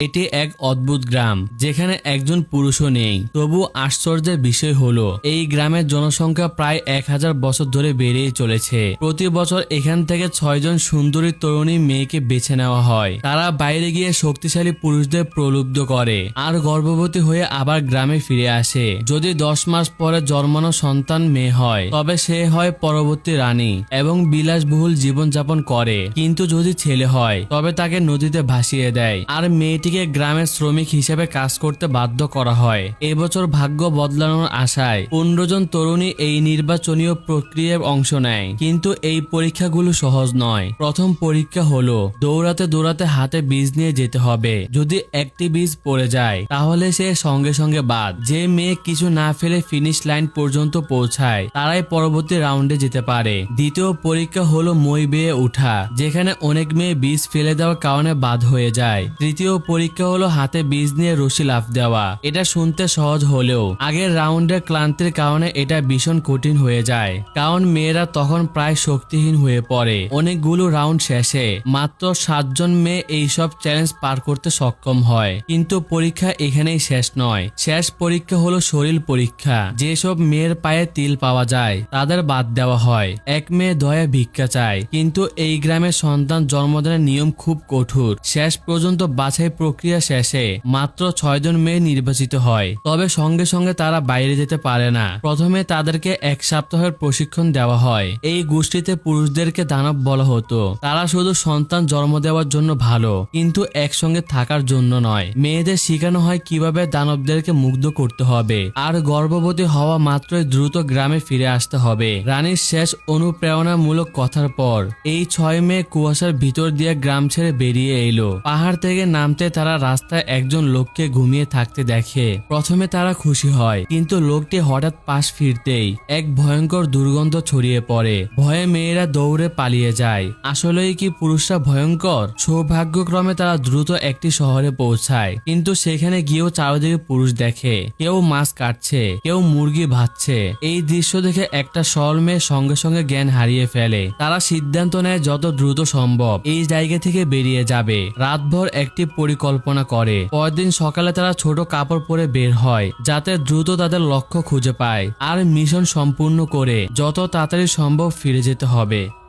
এটি এক অদ্ভুত গ্রাম, যেখানে একজন পুরুষও নেই। তবু আশ্চর্যের বিষয় হলো, এই গ্রামের জনসংখ্যা প্রায় এক হাজার বছর ধরে বেড়েই চলেছে। প্রতি বছর এখান থেকে ছয়জন সুন্দরী তরুণী মেয়েকে বেছে নেওয়া হয়। তারা বাইরে গিয়ে শক্তিশালী পুরুষদের প্রলুব্ধ করে আর গর্ভবতী হয়ে আবার গ্রামে ফিরে আসে। যদি দশ মাস পরে জন্মানো সন্তান মেয়ে হয়, তবে সে হয় পরবর্তী রানী এবং বিলাসবহুল জীবনযাপন করে। কিন্তু যদি ছেলে হয়, তবে তাকে নদীতে ভাসিয়ে দেয়। আর মেয়েটিকে গ্রামের শ্রমিক হিসেবে কাজ করতে বাধ্য করা হয়। এবছর ভাগ্য বদলানোর আশায় পনেরো জন তরুণী এই নির্বাচনীয় প্রক্রিয়ায় অংশ নেয়। কিন্তু এই পরীক্ষাগুলো সহজ নয়। প্রথম পরীক্ষা হলো, দৌড়াতে দৌড়াতে হাতে বীজ নিয়ে যেতে হবে। যদি একটি বীজ পড়ে যায়, তাহলে সে সঙ্গে সঙ্গে বাদ। যে মেয়ে কিছু না ফেলে ফিনিশ লাইন পর্যন্ত পৌঁছায়, তারাই পরবর্তী রাউন্ডে যেতে পারে। দ্বিতীয় পরীক্ষা হলো মই বেয়ে উঠা যেখানে অনেক মেয়ে বীজ ফেলে দেওয়ার কারণে বাদ হয়ে যায়। তৃতীয় পরীক্ষা হলো হাতে বীজ নিয়ে রশি লাফ দেওয়া। এটা শুনতে সহজ হলেও, আগের রাউন্ডের ক্লান্তির কারণে এটা ভীষণ কঠিন হয়ে যায়। কারণ মেয়েরা তখন প্রায় শক্তিহীন হয়ে পড়ে। অনেকগুলো রাউন্ড শেষে মাত্র সাতজন মেয়ে এইসব চ্যালেঞ্জ পার করতে সক্ষম হয়। কিন্তু পরীক্ষা এখানেই শেষ নয়। শেষ পরীক্ষা হলো শরীর পরীক্ষা। যেসব মেয়ের পায়ে তিল পাওয়া যায়, তাদের বাদ দেওয়া হয়। এক মেয়ে দয়া ভিক্ষা চায়। কিন্তু এই গ্রামে সন্তান জন্মদানের নিয়ম খুব কঠোর। শেষ পর্যন্ত বাছাই প্রক্রিয়া শেষে মাত্র ছয়জন মেয়ে নির্বাচিত হয়। তবে সঙ্গে সঙ্গে তারা বাইরে যেতে পারে না। প্রথমে তাদেরকে এক সপ্তাহের প্রশিক্ষণ দেওয়া হয়। এই গোষ্ঠীতে পুরুষদেরকে দানব বলা হতো। তারা শুধু সন্তান জন্ম দেওয়ার জন্য ভালো, কিন্তু একসঙ্গে থাকার জন্য নয়। মেয়েদের শেখানো হয় কীভাবে দানবদেরকে মুগ্ধ করতে হবে। আর গর্ভবতী হওয়া মাত্রই দ্রুত গ্রামে ফিরে আসতে হবে। রানীর শেষ অনুপ্রেরণামূলক কথার পর এই ছয় মেয়ে কুয়াশার ভিতর দিয়ে গ্রাম ছেড়ে বেরিয়ে এলো। পাহাড় থেকে নামতে তারা রাস্তায় একজন লোককে ঘুমিয়ে থাকতে দেখে। প্রথমে তারা খুশি হয়, কিন্তু লোকটি হঠাৎ পাশ ফিরতেই এক ভয়ঙ্কর দুর্গন্ধ ছড়িয়ে পড়ে। ভয়ে মেয়েরা দৌড়ে পালিয়ে যায়। আসলেই কি পুরুষরা ভয়ঙ্কর? সৌভাগ্যক্রমে তারা দ্রুত একটি শহরে পৌঁছায়, কিন্তু সেখানে গিয়েও চারিদিকে পুরুষ দেখে। কেউ মাছ কাটছে, কেউ মুরগি ভাজছে। এই দৃশ্য দেখে একটা সরল মেয়ে সঙ্গে সঙ্গে জ্ঞান হারিয়ে ফেলে। তারা সিদ্ধান্ত নেয় যত দ্রুত সম্ভব এই জায়গা থেকে বেরিয়ে যাবে। রাতভর একটি পরিকল্পনা করে। পরদিন সকালে তারা ছোট কাপড় পরে বের হয়, যাতে দ্রুত তাদের লক্ষ্য খুঁজে পায়। আর মিশন সম্পূর্ণ করে, যত তাড়াতাড়ি সম্ভব ফিরে যেতে হবে।